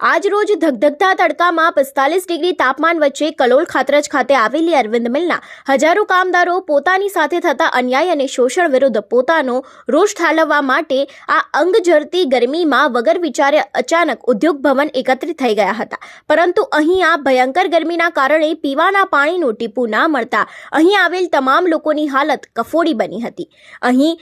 આજ રોજ ધગધગતા તડકામાં પિસ્તાલીસ ડિગ્રી તાપમાન વચ્ચે કલોલ ખાતરજ ખાતે આવેલી અરવિંદ મિલના હજારો કામદારો પોતાની સાથે થતા અન્યાય અને શોષણ વિરુદ્ધ પોતાનો રોષ ઠાલવવા માટે આ અંગ જરતી ગરમીમાં વગર વિચારે અચાનક ઉદ્યોગ ભવન એકત્રિત થઈ ગયા હતા. પરંતુ અહીં આ ભયંકર ગરમીના કારણે પીવાના પાણીનું ટીપું ના મળતા અહીં આવેલ તમામ લોકોની હાલત કફોડી બની હતી. અહીં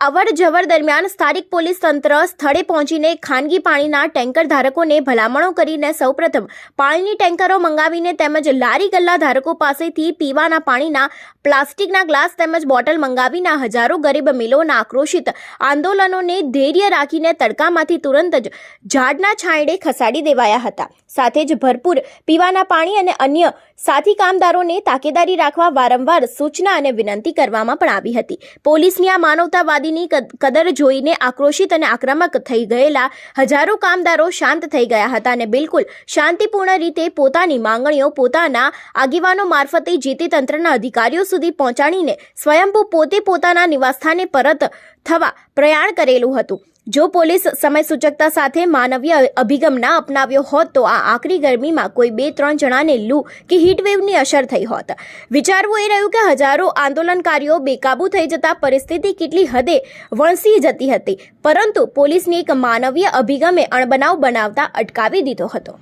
અવર જવર દરમિયાન સ્થાનિક પોલીસ તંત્ર સ્થળે પહોંચીને ખાનગી પાણીના ટેન્કર ધારકોને ભલામણો કરીને સૌપ્રથમ પાણીની ટેન્કરો મંગાવીને તેમજ લારી ગલ્લા ધારકો પાસેથી પીવાના પાણીના પ્લાસ્ટિકના ગ્લાસ તેમજ બોટલ મંગાવીને હજારો ગરીબ મિલોના આક્રોશિત આંદોલનોને ધૈર્ય રાખીને તડકામાંથી તુરંત જ ઝાડના છાંયડે ખસાડી દેવાયા હતા. સાથે જ ભરપૂર પીવાના પાણી અને અન્ય સાથી કામદારોને તાકેદારી રાખવા વારંવાર સૂચના અને વિનંતી કરવામાં પણ આવી હતી. પોલીસની આ માનવતાવાદીની કદ- કદર જોઈને આક્રોશિત અને આક્રમક થઈ ગયેલા હજારો કામદારો શાંત થઈ ગયા હતા અને બિલકુલ શાંતિપૂર્ણ રીતે પોતાની માંગણીઓ પોતાના આગેવાનો મારફતે જે તે તંત્રના અધિકારીઓ સુધી પહોંચાડીને સ્વયંભૂ પોતે પોતાના નિવાસસ્થાને પરત થવા પ્રયાણ કરેલું હતું. જો પોલીસ સમય સૂચકતા સાથે માનવીય અભિગમ ના અપનાવ્યો હોત, તો આ આકરી ગરમીમાં કોઈ બે ત્રણ જણાને લૂ કે હીટવેવની અસર થઈ હોત. વિચારવું એ રહ્યું કે હજારો આંદોલનકારીઓ બેકાબૂ થઈ જતા પરિસ્થિતિ કેટલી હદે વણસી જતી હતી, પરંતુ પોલીસની એક માનવીય અભિગમે અણબનાવ બનાવતા અટકાવી દીધો હતો.